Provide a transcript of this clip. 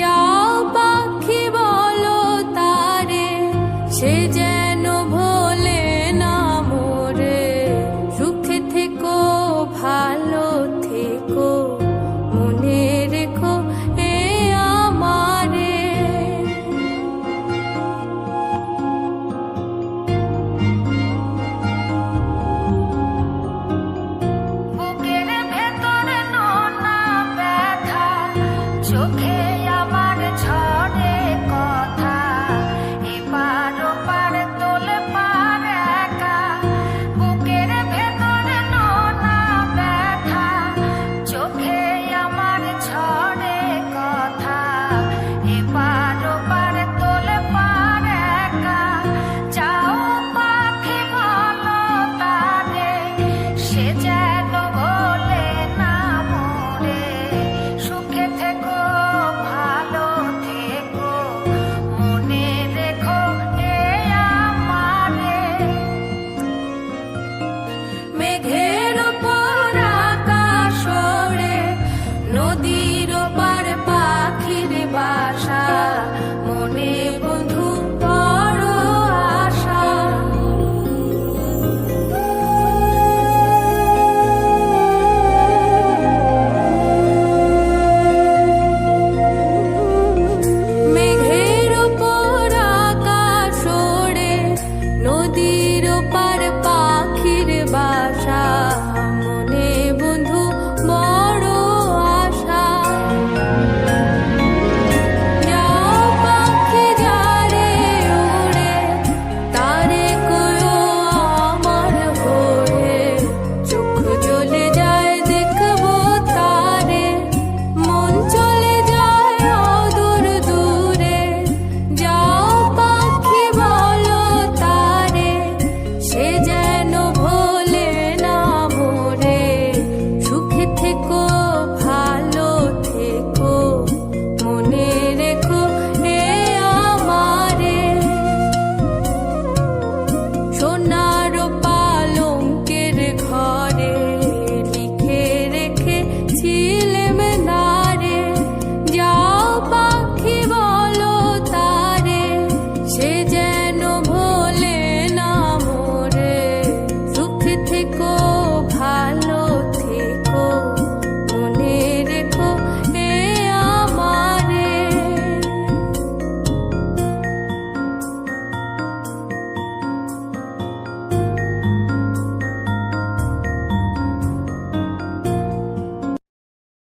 যাও পাখি বলো তারে, সে যেন ভোলে না মোরে। সুখে থেকো, ভালো থেকো, মনে রেখো এ আমারে। বুকের ভেতরে নোনা ব্যথা, চোখে চোখে আমার ঝড়ে কথা এপার